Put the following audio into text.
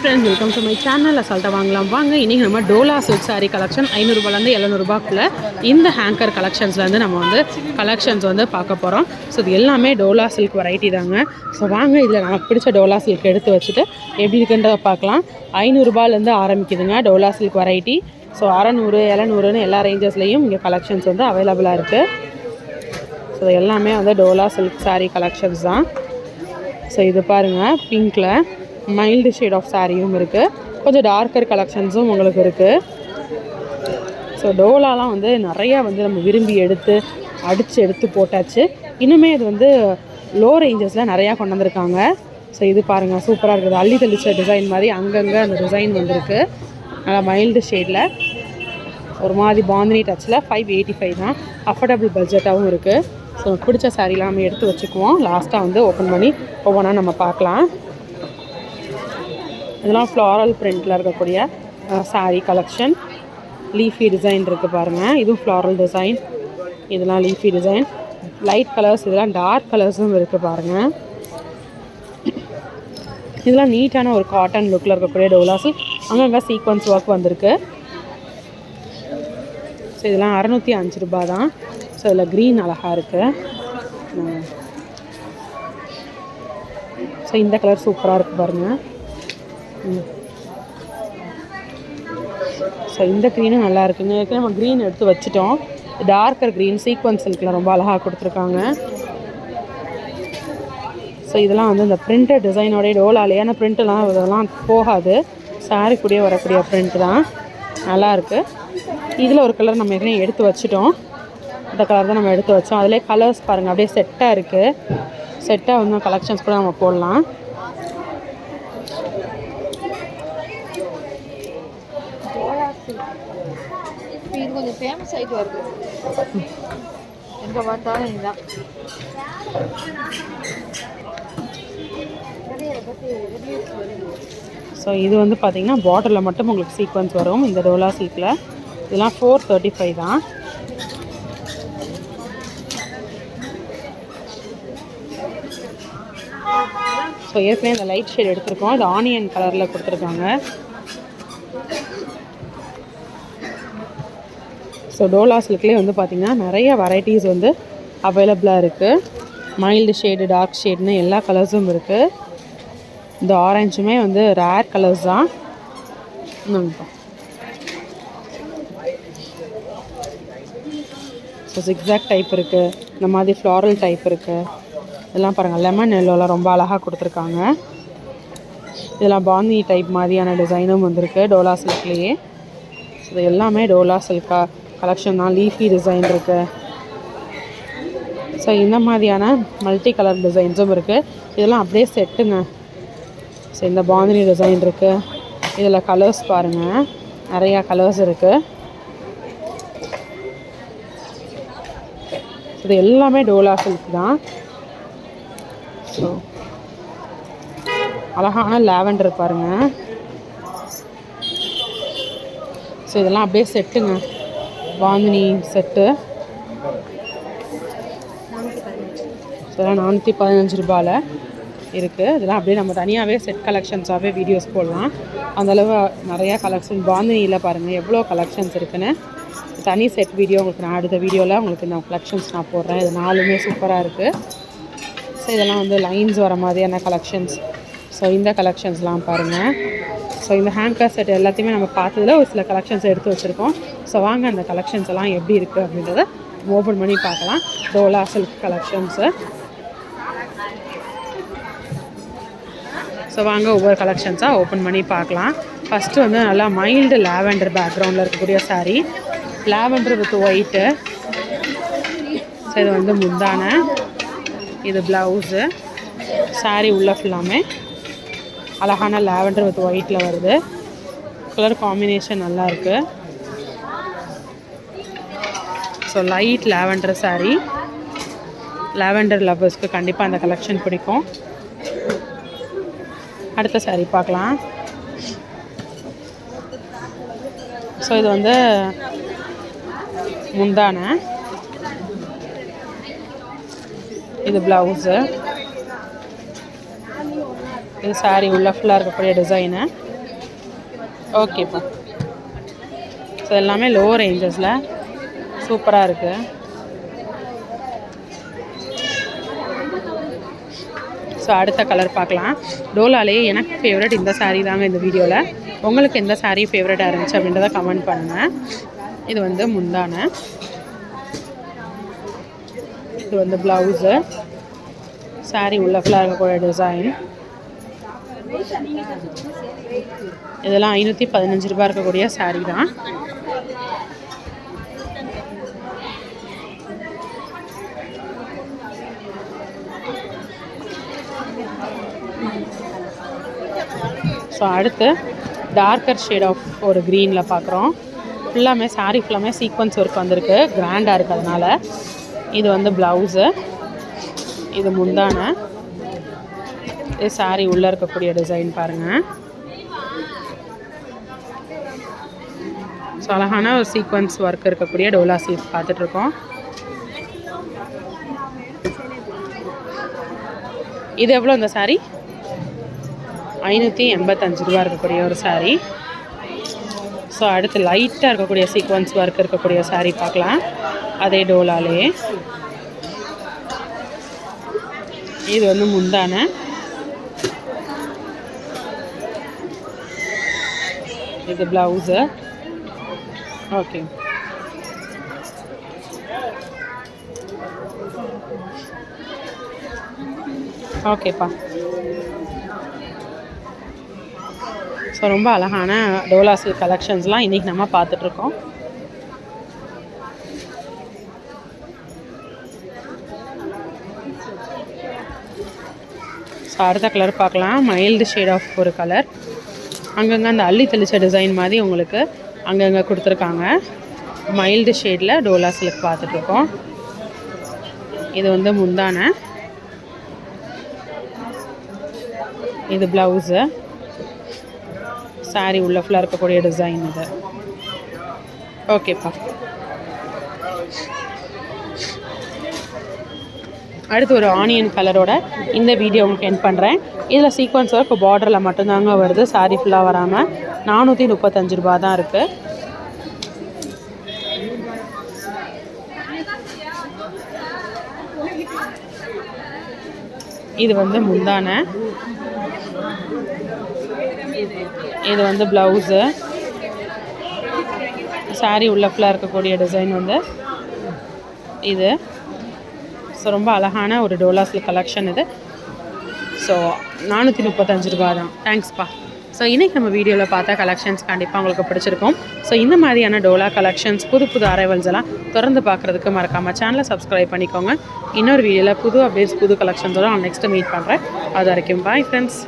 Friends welcome to my channel அசால்ட்டாக வாங்கலாம். வாங்க இன்றைக்கி நம்ம டோலா சில்க் சாரீ கலெக்ஷன் ஐநூறுரூபாலேருந்து எழுநூறுபாக்குள்ளே இந்த ஹேங்கர் கலெக்ஷன்ஸ்லேருந்து நம்ம வந்து கலெக்ஷன்ஸ் வந்து பார்க்க போகிறோம் ஸோ இது எல்லாமே டோலா சில்க் வெரைட்டி தாங்க. ஸோ வாங்க இதில் நமக்கு பிடிச்ச டோலா சில்க் எடுத்து வச்சுட்டு எப்படி இருக்குன்றத பார்க்கலாம். ஐநூறுரூபாலேருந்து ஆரம்பிக்குதுங்க டோலா சில்க் வெரைட்டி ஸோ அறநூறு எழுநூறுன்னு எல்லா ரேஞ்சஸ்லேயும் இங்கே கலெக்ஷன்ஸ் வந்து அவைலபிளாக இருக்குது ஸோ எல்லாமே வந்து டோலா சில்க் சாரீ கலெக்ஷன்ஸ் தான். ஸோ இது பாருங்கள் பிங்க்கில் மைல்டு ஷேட் ஆஃப் சாரியும் இருக்குது கொஞ்சம் டார்க்கர் கலெக்ஷன்ஸும் உங்களுக்கு இருக்குது ஸோ டோலாலாம் வந்து நிறையா வந்து நம்ம விரும்பி எடுத்து அடித்து எடுத்து போட்டாச்சு. இன்னுமே இது வந்து லோ ரேஞ்சஸில் நிறையா கொண்டு வந்திருக்காங்க. ஸோ இது பாருங்கள் சூப்பராக இருக்குது. அள்ளி தெளிச்ச டிசைன் மாதிரி அங்கங்கே அந்த டிசைன் வந்திருக்கு. நல்லா மைல்டு ஷேடில் ஒரு மாதிரி பாந்தினி டச்சில் ஃபைவ் எயிட்டி ஃபைவ் தான். அஃபோர்டபுள் பட்ஜெட்டாகவும் இருக்குது ஸோ பிடிச்ச சாரீலாம் நம்ம எடுத்து வச்சுக்குவோம். லாஸ்ட்டாக வந்து ஓப்பன் பண்ணி ஒவ்வொன்றா நம்ம பார்க்கலாம். இதெல்லாம் ஃப்ளாரல் பிரிண்டில் இருக்கக்கூடிய சாரீ கலெக்ஷன் லீஃபி டிசைன் இருக்குது பாருங்கள் இதுவும் ஃப்ளாரல் டிசைன் இதெல்லாம் லீஃபி டிசைன் லைட் கலர்ஸ் இதெல்லாம் டார்க் கலர்ஸும் இருக்குது பாருங்கள் இதெல்லாம் நீட்டான ஒரு காட்டன் லுக்கில் இருக்கக்கூடிய டோலாஸு அங்கங்கே சீக்வன்ஸ் ஒர்க் வந்திருக்கு. ஸோ இதெல்லாம் அறநூற்றி அஞ்சு ரூபா தான் ஸோ இதில் க்ரீன் அழகாக இருக்குது ஸோ இந்த கலர் சூப்பராக இருக்குது பாருங்கள் ஸோ இந்த க்ரீனும் நல்லா இருக்குங்க. ஏற்கனவே நம்ம க்ரீன் எடுத்து வச்சுட்டோம். டார்க்கர் க்ரீன் சீக்வன்ஸ் சில்கில் ரொம்ப அழகாக கொடுத்துருக்காங்க. ஸோ இதெல்லாம் வந்து இந்த பிரிண்டட் டிசைனோடைய டோலாலே. ஏன்னா பிரிண்ட்லாம் இதெல்லாம் போகாது. சாரி கூடிய வரக்கூடிய பிரிண்ட் தான். நல்லாயிருக்கு இதில் ஒரு கலர் நம்ம ஏற்கனவே எடுத்து வச்சுட்டோம். இந்த கலர் தான் நம்ம எடுத்து வச்சோம். அதிலே கலர்ஸ் பாருங்கள் அப்படியே செட்டாக இருக்குது செட்டாக வந்து கலெக்ஷன்ஸ் கூட நம்ம போடலாம். இப்போ இது கொஞ்சம் ஃபேமஸ் ஆகிட்டு வருது. எங்கே பார்த்தாலும் இதுதான். ஸோ இது வந்து பார்த்தீங்கன்னா பாட்டிலில் மட்டும் உங்களுக்கு சீக்வன்ஸ் வரும். இந்த டோலா சீக்கில் இதெல்லாம் ஃபோர் தேர்ட்டி ஃபைவ் தான். ஸோ ஏற்கனவே இந்த லைட் ஷேட் எடுத்திருக்கோம். இது ஆனியன் கலரில் கொடுத்துருக்காங்க. ஸோ டோலா சில்க்லேயே வந்து பார்த்திங்கன்னா நிறைய வெரைட்டிஸ் வந்து அவைலபிளாக இருக்குது மைல்டு ஷேடு டார்க் ஷேடுனு எல்லா கலர்ஸும் இருக்குது இந்த ஆரஞ்சுமே வந்து ரேர் கலர்ஸ் தான். ஸோ சிக்ஸாக் டைப் இருக்குது இந்த மாதிரி ஃப்ளாரல் டைப் இருக்குது இதெல்லாம் பாருங்கள் லெமன் எல்லோலாம் ரொம்ப அழகாக கொடுத்துருக்காங்க. இதெல்லாம் பாந்தி டைப் மாதிரியான டிசைனும் வந்திருக்கு டோலா சில்க்லேயே இது எல்லாமே டோலா சில்காக கலெக்ஷன் தான். லீஃபி டிசைன் இருக்குது ஸோ இந்த மாதிரியான மல்டி கலர் டிசைன்ஸும் இருக்குது இதெல்லாம் அப்படியே செட்டுங்க ஸோ இந்த பாந்தினி டிசைன் இருக்குது இதில் கலர்ஸ் பாருங்கள் நிறையா கலர்ஸ் இருக்குது இது எல்லாமே டோலா சில்க் தான். ஸோ அழகான லேவண்டர் பாருங்கள் ஸோ இதெல்லாம் அப்படியே செட்டுங்க பாந்தினி செட்டு. இதெல்லாம் நானூற்றி பதினஞ்சு ரூபாயில் இருக்குது இதெல்லாம் அப்படியே நம்ம தனியாகவே செட் கலெக்ஷன்ஸாகவே வீடியோஸ் போடலாம். அந்தளவு நிறையா கலெக்ஷன் பாந்தினியில் பாருங்கள் எவ்வளோ கலெக்ஷன்ஸ் இருக்குன்னு. தனி செட் வீடியோ உங்களுக்கு நான் அடுத்த வீடியோவில் உங்களுக்கு இந்த கலெக்ஷன்ஸ் நான் போடுறேன். இது நாலுமே சூப்பராக இருக்குது ஸோ இதெல்லாம் வந்து லைன்ஸ் வர மாதிரியான கலெக்ஷன்ஸ் ஸோ இந்த கலெக்ஷன்ஸ்லாம் பாருங்கள் ஸோ இந்த ஹேங்கர் செட் எல்லாத்தையுமே நம்ம பார்த்ததில் ஒரு சில கலெக்ஷன்ஸ் எடுத்து வச்சுருக்கோம். ஸோ வாங்க அந்த கலெக்ஷன்ஸ் எல்லாம் எப்படி இருக்குது அப்படின்றத ஓப்பன் பண்ணி பார்க்கலாம். டோலா சில்க் கலெக்ஷன்ஸு ஸோ வாங்க ஒவ்வொரு கலெக்ஷன்ஸாக ஓப்பன் பண்ணி பார்க்கலாம். ஃபஸ்ட்டு வந்து நல்லா மைல்டு லாவெண்டர் பேக்ரவுண்டில் இருக்கக்கூடிய sari lavender with white so இது வந்து முந்தான. இது ப்ளவுஸு சாரீ உள்ள ஃபுல்லாமே அழகான லாவெண்டர் வித் ஒயிட்டில் வருது. கலர் காம்பினேஷன் நல்லாயிருக்கு so light lavender sari lavender லவ்வர்ஸ்க்கு கண்டிப்பாக அந்த கலெக்ஷன் பிடிக்கும். அடுத்த சாரீ பார்க்கலாம். ஸோ இது வந்து முந்தான. இது ப்ளவுஸு இது சாரீ உள்ள ஃபுல்லாக இருக்கக்கூடிய டிசைனு ஓகேப்பா ஸோ எல்லாமே லோ. ரேஞ்சஸில் சூப்பராக இருக்குது ஸோ அடுத்த கலர் பார்க்கலாம். டோலாலே எனக்கு ஃபேவரட் இந்த சாரீ தாங்க இந்த வீடியோவில் உங்களுக்கு எந்த சாரீ ஃபேவரட்டாக இருந்துச்சு அப்படின்றத கமெண்ட் பண்ணுங்கள் இது வந்து முந்தான. இது வந்து ப்ளவுஸு சாரீ உள்ள ஃபுல்லாக இருக்கக்கூடிய டிசைன் இதெல்லாம் ஐநூற்றி பதினஞ்சு ரூபாய் இருக்கக்கூடிய சாரீ தான். ஸோ அடுத்து டார்க்கர் ஷேட் ஆஃப் ஒரு க்ரீனில் பார்க்குறோம் ஃபுல்லாமே சாரீ ஃபுல்லாமே சீக்வன்ஸ் ஒர்க் வந்திருக்கு. கிராண்டாக இருக்குது அதனால். இது வந்து ப்ளவுஸு இது முந்தானை. இது சாரீ உள்ளே இருக்கக்கூடிய டிசைன் பாருங்கள் ஸோ அழகான ஒரு சீக்வன்ஸ் ஒர்க் இருக்கக்கூடிய டோலா சீட் பார்த்துட்ருக்கோம். இது எவ்வளோ இந்த சாரீ ஐநூற்றி எண்பத்தஞ்சு ரூபா இருக்கக்கூடிய ஒரு சாரீ ஸோ அடுத்து லைட்டாக இருக்கக்கூடிய சீக்வன்ஸ் ஒர்க் இருக்கக்கூடிய சாரீ பார்க்கலாம். அதே டோலாலே. இது வந்து முந்தான. இது ப்ளவுஸு ஓகே ஓகேப்பா ஸோ ரொம்ப அழகான டோலா சில்க் கலெக்ஷன்ஸ்லாம் இன்றைக்கி நம்ம பார்த்துட்ருக்கோம். ஸோ அடுத்த கலர் பார்க்கலாம். மைல்டு ஷேட் ஆஃப் ஒரு கலர் அங்கங்கே அந்த அள்ளி தெளித்த டிசைன் மாதிரி உங்களுக்கு அங்கங்கே கொடுத்துருக்காங்க. மைல்டு ஷேடில் டோலா சில்க் பார்த்துட்ருக்கோம். இது வந்து முந்தான. இது ப்ளவுஸு saree உள்ள ஃபுல்லாக இருக்கக்கூடிய டிசைன் இது. ஓகேப்பா அடுத்து ஒரு ஆனியன் கலரோட இந்த வீடியோ உங்களுக்கு என் பண்ணுறேன் இதில் சீக்வன்ஸ் ஒர்க் பார்டரில் மட்டும்தாங்க வருது. சாரி ஃபுல்லாக வராமல் நானூற்றி முப்பத்தஞ்சு ரூபா தான் இருக்குது இது வந்து முந்தானை. இது வந்து ப்ளவுஸு saree உள்ள ஃபுல்லாக இருக்கக்கூடிய டிசைன் வந்து இது. ஸோ ரொம்ப அழகான ஒரு டோலாஸில் கலெக்ஷன் இது. ஸோ நானூற்றி முப்பத்தஞ்சு ரூபா தான். தேங்க்ஸ்ப்பா ஸோ இன்றைக்கி நம்ம வீடியோவில் பார்த்தா கலெக்ஷன்ஸ் கண்டிப்பாக உங்களுக்கு பிடிச்சிருக்கும். ஸோ இந்த மாதிரியான டோலா கலெக்ஷன்ஸ் புது புது அரைவல்ஸ் எல்லாம் தொடர்ந்து பார்க்குறதுக்கு மறக்காமல் சேனலை சப்ஸ்கிரைப் பண்ணிக்கோங்க. இன்னொரு வீடியோவில் புது அப்டேட்ஸ் புது கலெக்ஷன்ஸோட நான் நெக்ஸ்ட்டு மீட் பண்ணுறேன் அது வரைக்கும் பாய் ஃப்ரெண்ட்ஸ்